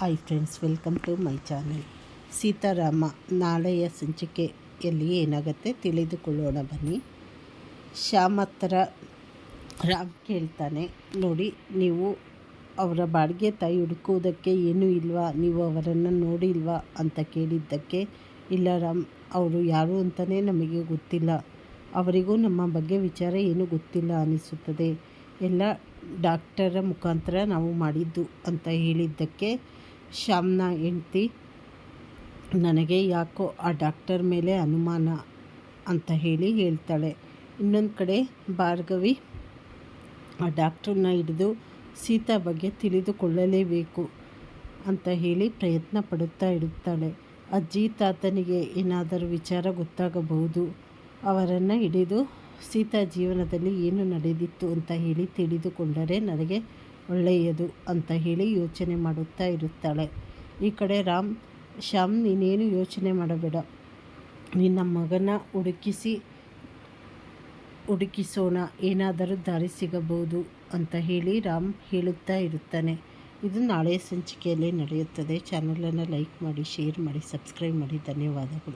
Hi friends welcome to my channel Seetharama ನಾಳೆಯ ಸಂಚಿಕೆಯಲ್ಲಿ ಏನಾಗುತ್ತೆ ತಿಳಿದುಕೊಳ್ಳೋಣ ಬನ್ನಿ. ಶ್ಯಾಮ್ ಹತ್ರ ರಾಮ್ ಕೇಳ್ತಾನೆ, ನೋಡಿ, ನೀವು ಅವರ ಬಾಡಿಗೆ ತಾಯಿ ಹುಡುಕುವುದಕ್ಕೆ ಏನೂ ಇಲ್ವಾ? ನೀವು ಅವರನ್ನು ನೋಡಿಲ್ವಾ ಅಂತ ಕೇಳಿದ್ದಕ್ಕೆ, ಇಲ್ಲ ರಾಮ್, ಅವರು ಯಾರು ಅಂತಲೇ ನಮಗೆ ಗೊತ್ತಿಲ್ಲ. ಅವರಿಗೂ ನಮ್ಮ ಬಗ್ಗೆ ವಿಚಾರ ಏನೂ ಗೊತ್ತಿಲ್ಲ ಅನಿಸುತ್ತದೆ. ಎಲ್ಲ ಡಾಕ್ಟರ ಮುಖಾಂತರ ನಾವು ಮಾಡಿದ್ದು ಅಂತ ಹೇಳಿದ್ದಕ್ಕೆ ಶ್ಯಾಮ್ನ ಹೆಂಡ್ತಿ. ನನಗೆ ಯಾಕೋ ಆ ಡಾಕ್ಟರ್ ಮೇಲೆ ಅನುಮಾನ ಅಂತ ಹೇಳಿ ಹೇಳ್ತಾಳೆ. ಇನ್ನೊಂದು ಕಡೆ ಭಾರ್ಗವಿ, ಆ ಡಾಕ್ಟ್ರನ್ನ ಹಿಡಿದು ಸೀತಾ ಬಗ್ಗೆ ತಿಳಿದುಕೊಳ್ಳಲೇಬೇಕು ಅಂತ ಹೇಳಿ ಪ್ರಯತ್ನ ಪಡುತ್ತಾ ಇಡುತ್ತಾಳೆ ಅಜ್ಜಿ ತಾತನಿಗೆ ಏನಾದರೂ ವಿಚಾರ ಗೊತ್ತಾಗಬಹುದು? ಅವರನ್ನು ಹಿಡಿದು ಸೀತಾ ಜೀವನದಲ್ಲಿ ಏನು ನಡೆದಿತ್ತು ಅಂತ ಹೇಳಿ ತಿಳಿದುಕೊಂಡರೆ ನನಗೆ ಒಳ್ಳೆಯದು ಅಂತ ಹೇಳಿ ಯೋಚನೆ ಮಾಡುತ್ತಾ ಇರುತ್ತಾಳೆ. ಈ ಕಡೆ ರಾಮ್, ಶ್ಯಾಮ್, ನೀನೇನು ಯೋಚನೆ ಮಾಡಬೇಡ. ನಿನ್ನ ಮಗನ ಹುಡುಕಿಸಿ, ಹುಡುಕಿಸೋಣ. ಏನಾದರೂ ದಾರಿ ಸಿಗಬಹುದು ಅಂತ ಹೇಳಿ ರಾಮ್ ಹೇಳುತ್ತಾ ಇರುತ್ತಾನೆ. ಇದು ನಾಳೆ ಸಂಚಿಕೆಯಲ್ಲಿ ನಡೆಯುತ್ತದೆ. ಚಾನಲನ್ನು ಲೈಕ್ ಮಾಡಿ, ಶೇರ್ ಮಾಡಿ, ಸಬ್ಸ್ಕ್ರೈಬ್ ಮಾಡಿ. ಧನ್ಯವಾದಗಳು.